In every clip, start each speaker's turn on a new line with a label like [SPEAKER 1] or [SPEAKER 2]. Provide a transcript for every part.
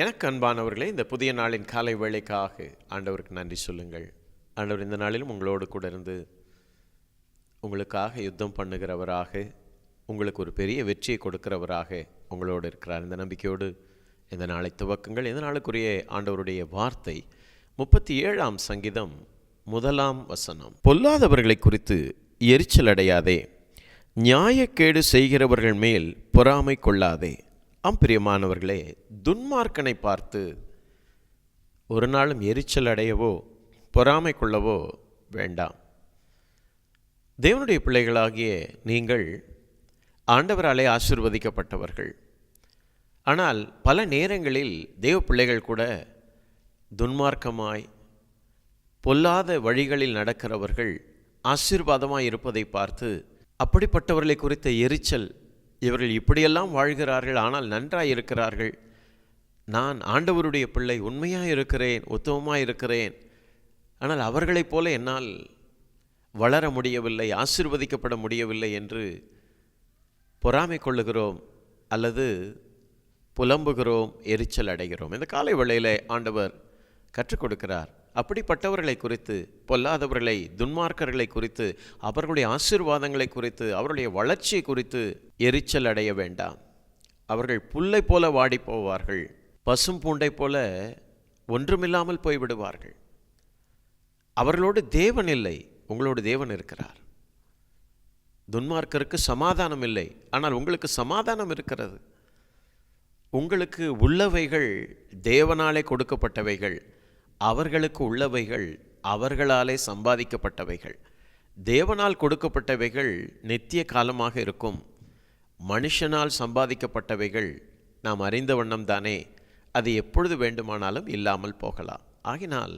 [SPEAKER 1] எனக்கு அன்பானவர்களே இந்த புதிய நாளின் காலை வேலைக்காக ஆண்டவருக்கு நன்றி சொல்லுங்கள். ஆண்டவர் இந்த நாளிலும் உங்களோடு கூட இருந்து உங்களுக்காக யுத்தம் பண்ணுகிறவராக உங்களுக்கு ஒரு பெரிய வெற்றியை கொடுக்கிறவராக உங்களோடு இருக்கிறார். இந்த நம்பிக்கையோடு இந்த நாளை துவக்குங்கள். இந்த நாளுக்குரிய ஆண்டவருடைய வார்த்தை முப்பத்தி ஏழாம் சங்கீதம் முதலாம் வசனம். பொல்லாதவர்களை குறித்து எரிச்சல் அடையாதே நியாயக்கேடு செய்கிறவர்கள் மேல் பொறாமை கொள்ளாதே. அம்பிரியமானவர்களே துன்மார்க்கனை பார்த்து ஒரு நாளும் எரிச்சல் அடையவோ பொறாமை கொள்ளவோ வேண்டாம். தேவனுடைய பிள்ளைகளாகிய நீங்கள் ஆண்டவராலே ஆசிர்வதிக்கப்பட்டவர்கள். ஆனால் பல நேரங்களில் தேவ பிள்ளைகள் கூட துன்மார்க்கமாய் பொல்லாத வழிகளில் நடக்கிறவர்கள் ஆசீர்வாதமாய் இருப்பதை பார்த்து அப்படிப்பட்டவர்களை குறித்த எரிச்சல் இவர்கள் இப்படியெல்லாம் வாழ்கிறார்கள் ஆனால் நன்றாய் இருக்கிறார்கள். நான் ஆண்டவருடைய பிள்ளை உண்மையாக இருக்கிறேன் உத்தமமாக இருக்கிறேன். ஆனால் அவர்களைப் போல என்னால் வளர முடியவில்லை ஆசிர்வதிக்கப்பட முடியவில்லை என்று பொறாமை கொள்ளுகிறோம் அல்லது புலம்புகிறோம் எரிச்சல் அடைகிறோம். இந்த காலை வேளையில் ஆண்டவர் கற்றுக் கொடுக்கிறார். அப்படிப்பட்டவர்களை குறித்து பொல்லாதவர்களை துன்மார்க்கர்களை குறித்து அவர்களுடைய ஆசீர்வாதங்களை குறித்து அவருடைய வளர்ச்சியை குறித்து எரிச்சல் அடைய வேண்டாம். அவர்கள் புல்லை போல வாடி போவார்கள் பசும் பூண்டை போல ஒன்றுமில்லாமல் போய்விடுவார்கள். அவர்களோடு தேவன் இல்லை உங்களோடு தேவன் இருக்கிறார். துன்மார்க்கருக்கு சமாதானம் இல்லை ஆனால் உங்களுக்கு சமாதானம் இருக்கிறது. உங்களுக்கு உள்ளவைகள் தேவனாலே கொடுக்கப்பட்டவைகள். அவர்களுக்கு உள்ளவைகள் அவர்களாலே சம்பாதிக்கப்பட்டவைகள். தேவனால் கொடுக்கப்பட்டவைகள் நித்திய காலமாக இருக்கும். மனுஷனால் சம்பாதிக்கப்பட்டவைகள் நாம் அறிந்த வண்ணம் தானே. அது எப்பொழுது வேண்டுமானாலும் இல்லாமல் போகலாம். ஆகினால்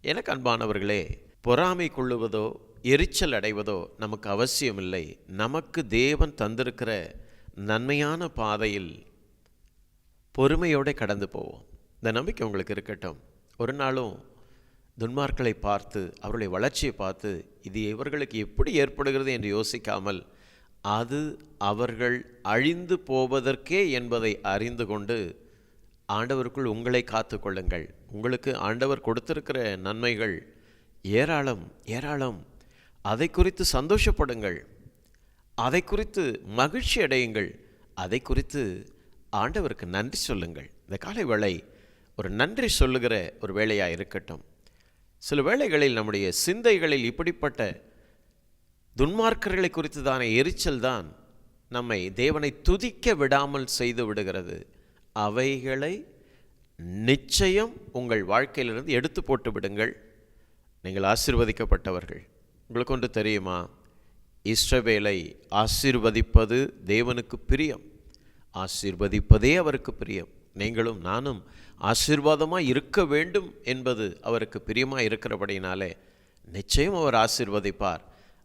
[SPEAKER 1] எனக்கு அன்பானவர்களே பொறாமை கொள்ளுவதோ எரிச்சல் அடைவதோ நமக்கு அவசியமில்லை. நமக்கு தேவன் தந்திருக்கிற நன்மையான பாதையில் பொறுமையோடு கடந்து போவோம். இந்த நம்பிக்கை உங்களுக்கு இருக்கட்டும். ஒரு நாளும் துன்மார்க்களை பார்த்து அவருடைய வளர்ச்சியை பார்த்து இது இவர்களுக்கு எப்படி ஏற்படுகிறது என்று யோசிக்காமல் அது அவர்கள் அழிந்து போவதற்கே என்பதை அறிந்து கொண்டு ஆண்டவருக்குள் உங்களை காத்து கொள்ளுங்கள். உங்களுக்கு ஆண்டவர் கொடுத்திருக்கிற நன்மைகள் ஏராளம் ஏராளம். அதை குறித்து சந்தோஷப்படுங்கள். அதை குறித்து மகிழ்ச்சி அடையுங்கள். அதை குறித்து ஆண்டவருக்கு நன்றி சொல்லுங்கள். இந்த காலை வேளை ஒரு நன்றி சொல்லுகிற ஒரு வேலையாக இருக்கட்டும். சில வேளைகளில் நம்முடைய சிந்தைகளில் இப்படிப்பட்ட துன்மார்க்கர்களை குறித்து தானே எரிச்சல் தான் நம்மை தேவனை துதிக்க விடாமல் செய்து விடுகிறது. அவைகளை நிச்சயம் உங்கள் வாழ்க்கையிலிருந்து எடுத்து போட்டு விடுங்கள். நீங்கள் ஆசிர்வதிக்கப்பட்டவர்கள். உங்களுக்கு ஒன்று தெரியுமா? இஸ்ரவேலை ஆசீர்வதிப்பது தேவனுக்கு பிரியம். ஆசீர்வதிப்பதே அவருக்கு பிரியம். நீங்களும் நானும் ஆசீர்வாதமாக இருக்க வேண்டும் என்பது அவருக்கு பிரியமாக இருக்கிறபடினாலே நிச்சயம் அவர் ஆசீர்வதிப்பார்.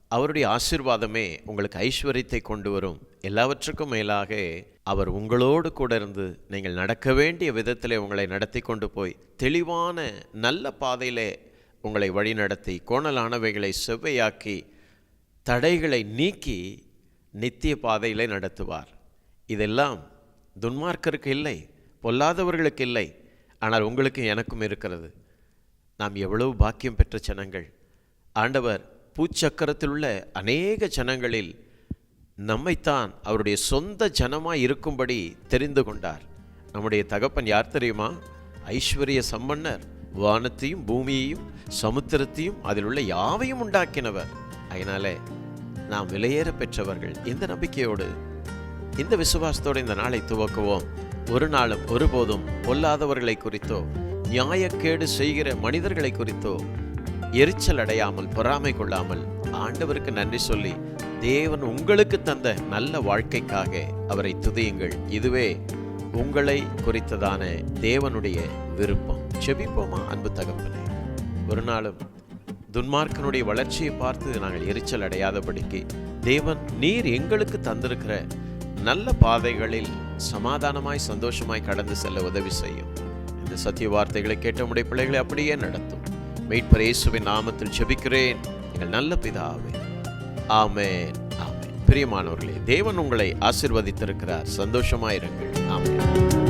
[SPEAKER 1] அவருடைய ஆசீர்வாதமே உங்களுக்கு ஐஸ்வர்யத்தை கொண்டு வரும். எல்லாவற்றுக்கும் மேலாக அவர் உங்களோடு கூட இருந்து நீங்கள் நடக்க வேண்டிய விதத்தில் உங்களை நடத்தி கொண்டு போய் தெளிவான நல்ல பாதையிலே உங்களை வழிநடத்தி கோணலானவைகளை செவ்வையாக்கி தடைகளை நீக்கி நித்திய பாதையிலே நடத்துவார். இதெல்லாம் துன்மார்க்கருக்கு இல்லை. பொல்லாதவர்களுக்கு இல்லை ஆனால் உங்களுக்கு எனக்கும் இருக்கிறது. நாம் எவ்வளவு பாக்கியம் பெற்ற ஜனங்கள். ஆண்டவர் பூச்சக்கரத்தில் உள்ள அநேக ஜனங்களில் நம்மைத்தான் அவருடைய சொந்த ஜனமாய் இருக்கும்படி தெரிந்து கொண்டார். நம்முடைய தகப்பன் யார் தெரியுமா? ஐஸ்வர்ய சம்பன்னர் வானத்தையும் பூமியையும் சமுத்திரத்தையும் அதில் உள்ள யாவையும் உண்டாக்கினவர். அதனாலே நாம் விலையேற பெற்றவர்கள். இந்த நம்பிக்கையோடு இந்த விசுவாசத்தோடு இந்த நாளை துவக்குவோம். ஒரு நாளும் ஒருபோதும் பொல்லாதவர்களை குறித்தோ நியாயக்கேடு செய்கிற மனிதர்களை குறித்தோ எரிச்சல் அடையாமல் பொறாமை கொள்ளாமல் ஆண்டவருக்கு நன்றி சொல்லி தேவன் உங்களுக்கு தந்த நல்ல வாழ்க்கைக்காக அவரை துதியுங்கள். இதுவே உங்களை குறித்ததான தேவனுடைய விருப்பம். செபிப்போமா அன்பு தகப்பனே? ஒரு நாளும் துன்மார்க்கனுடைய வளர்ச்சியை பார்த்து நாங்கள் எரிச்சல் அடையாதபடிக்கு தேவன் நீர் எங்களுக்கு தந்திருக்கிற நல்ல பாதைகளில் சமாதானமாய் சந்தோஷமாய் கடந்து செல்ல உதவி செய்யும். இந்த சத்திய வார்த்தைகளை கேட்ட உடைய பிள்ளைகளை அப்படியே நடத்தும். மீட்பர் இயேசுவின் நாமத்தில் ஜெபிக்கிறேன். எங்கள் நல்ல பிதாவே. ஆமே ஆமென். பிரியமானவர்களே தேவன் உங்களை ஆசிர்வதித்திருக்கிறார். சந்தோஷமாயிருங்கள் ஆமென்.